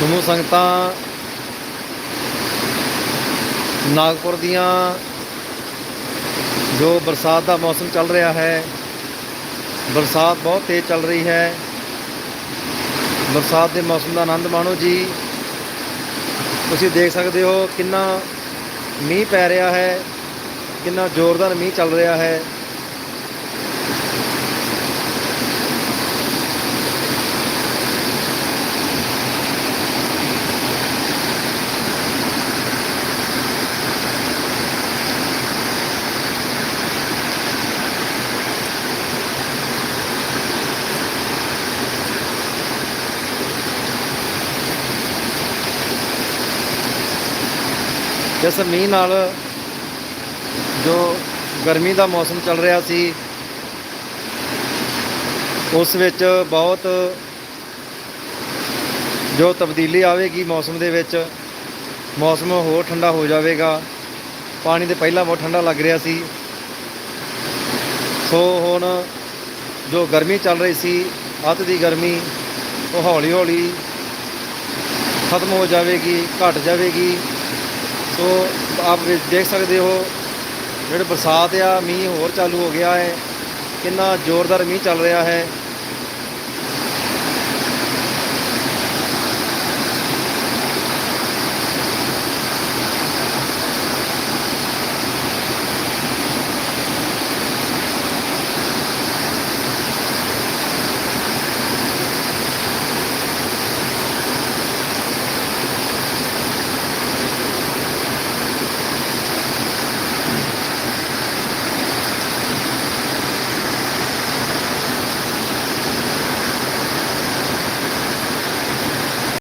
ਸਮੂਹ ਸੰਗਤਾਂ ਨਾਗਪੁਰ ਦੀਆਂ ਜੋ ਬਰਸਾਤ ਦਾ ਮੌਸਮ ਚੱਲ ਰਿਹਾ ਹੈ, ਬਰਸਾਤ ਬਹੁਤ ਤੇਜ਼ ਚੱਲ ਰਹੀ ਹੈ। ਬਰਸਾਤ ਦੇ ਮੌਸਮ ਦਾ ਆਨੰਦ ਮਾਣੋ ਜੀ। ਤੁਸੀਂ ਦੇਖ ਸਕਦੇ ਹੋ ਕਿੰਨਾ ਮੀਂਹ ਪੈ ਰਿਹਾ ਹੈ, ਕਿੰਨਾ ਜ਼ੋਰਦਾਰ ਮੀਂਹ ਚੱਲ ਰਿਹਾ ਹੈ। ਇਸ ਮੀਂਹ ਨਾਲ ਜੋ ਗਰਮੀ ਦਾ ਮੌਸਮ ਚੱਲ ਰਿਹਾ ਸੀ, ਉਸ ਵਿੱਚ ਬਹੁਤ ਜੋ ਤਬਦੀਲੀ ਆਵੇਗੀ ਮੌਸਮ ਦੇ ਵਿੱਚ, ਮੌਸਮ ਹੋਰ ਠੰਡਾ ਹੋ ਜਾਵੇਗਾ। ਪਾਣੀ ਤੇ ਪਹਿਲਾਂ ਬਹੁਤ ਠੰਡਾ ਲੱਗ ਰਿਹਾ ਸੀ। ਸੋ ਹੁਣ ਜੋ ਗਰਮੀ ਚੱਲ ਰਹੀ ਸੀ, ਅੱਤ ਦੀ ਗਰਮੀ, ਉਹ ਹੌਲੀ ਹੌਲੀ ਖਤਮ ਹੋ ਜਾਵੇਗੀ, ਘਟ ਜਾਵੇਗੀ। ਸੋ ਆਪ ਦੇਖ ਸਕਦੇ ਹੋ, ਜਿਹੜੇ ਬਰਸਾਤ ਆ, ਮੀਂਹ ਹੋਰ ਚਾਲੂ ਹੋ ਗਿਆ ਹੈ। ਕਿੰਨਾ ਜ਼ੋਰਦਾਰ ਮੀਂਹ ਚੱਲ ਰਿਹਾ ਹੈ।